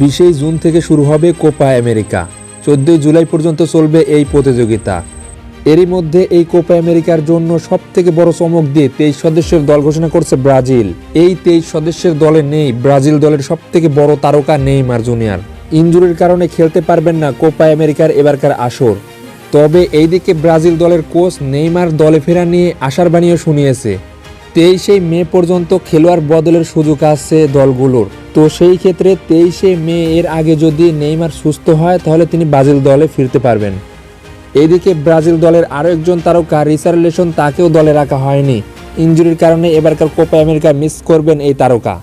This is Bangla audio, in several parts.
বিশেই জুন থেকে শুরু হবে কোপা আমেরিকা। চোদ্দই জুলাই পর্যন্ত চলবে এই প্রতিযোগিতা। এরই মধ্যে এই কোপা আমেরিকার জন্য সব থেকে বড় চমক দিয়ে তেইশ সদস্যের দল ঘোষণা করছে ব্রাজিল। এই তেইশ সদস্যের দলে নেই ব্রাজিল দলের সব থেকে বড় তারকা নেইমার জুনিয়র। ইনজুরির কারণে খেলতে পারবেন না কোপা আমেরিকার এবারকার আসর। তবে এইদিকে ব্রাজিল দলের কোচ নেইমার দলে ফেরা নিয়ে আশার বাণীও শুনিয়েছে। তেইশে মে পর্যন্ত খেলোয়াড় বদলের সুযোগ আছে দলগুলোর। তো সেই ক্ষেত্রে তেইশে মে এর আগে যদি নেইমার সুস্থ হয়, তাহলে তিনি ব্রাজিল দলে ফিরতে পারবেন। এদিকে ব্রাজিল দলের আরও একজন তারকা রিসার্লেশন তাকেও দলে রাখা হয়নি। ইনজুরির কারণে এবারকার কোপা আমেরিকা মিস করবেন এই তারকা।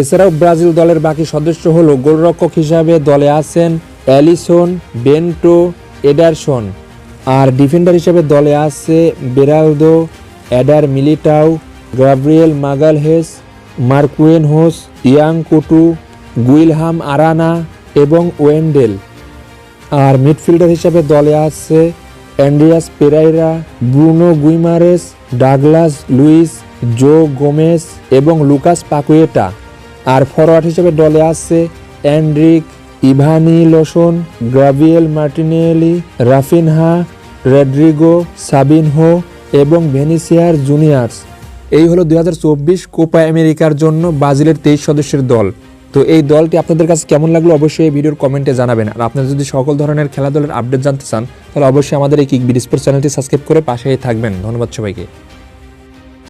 এছাড়াও ব্রাজিল দলের বাকি সদস্য হলো গোলরক্ষক হিসাবে দলে আছেন অ্যালিসন, বেন্টো, এডারসন। আর ডিফেন্ডার হিসেবে দলে আছে Beraldo Eder Militao Gabriel Magalhaes, Marquinhos, Yan Couto, Guilherme Arana এবং ওয়েন্ডেল। আর মিডফিল্ডার হিসাবে দলে আসছে Andreas Pereira, Bruno Guimaraes, Douglas Luiz, Joao Gomes এবং লুকাস পাকুয়েটা। আর ফরওয়ার্ড হিসেবে দলে আসছে Endrick Evanilson Gabriel Martinelli, Raphinha, Rodrygo, Savinho এবং ভেনিসিয়ার জুনিয়র্স। এই হলো দুই কোপা আমেরিকার জন্য ব্রাজিলের তেইশ সদস্যের দল। তো এই দলটি আপনাদের কাছে কেমন লাগল অবশ্যই এই ভিডিওর কমেন্টে জানাবেন। আর আপনারা যদি সকল ধরনের খেলাধুলার আপডেট জানতে চান, তাহলে অবশ্যই আমাদের এই কিক স্পোর্টস চ্যানেলটি সাবস্ক্রাইব করে পাশেই থাকবেন। ধন্যবাদ সবাইকে।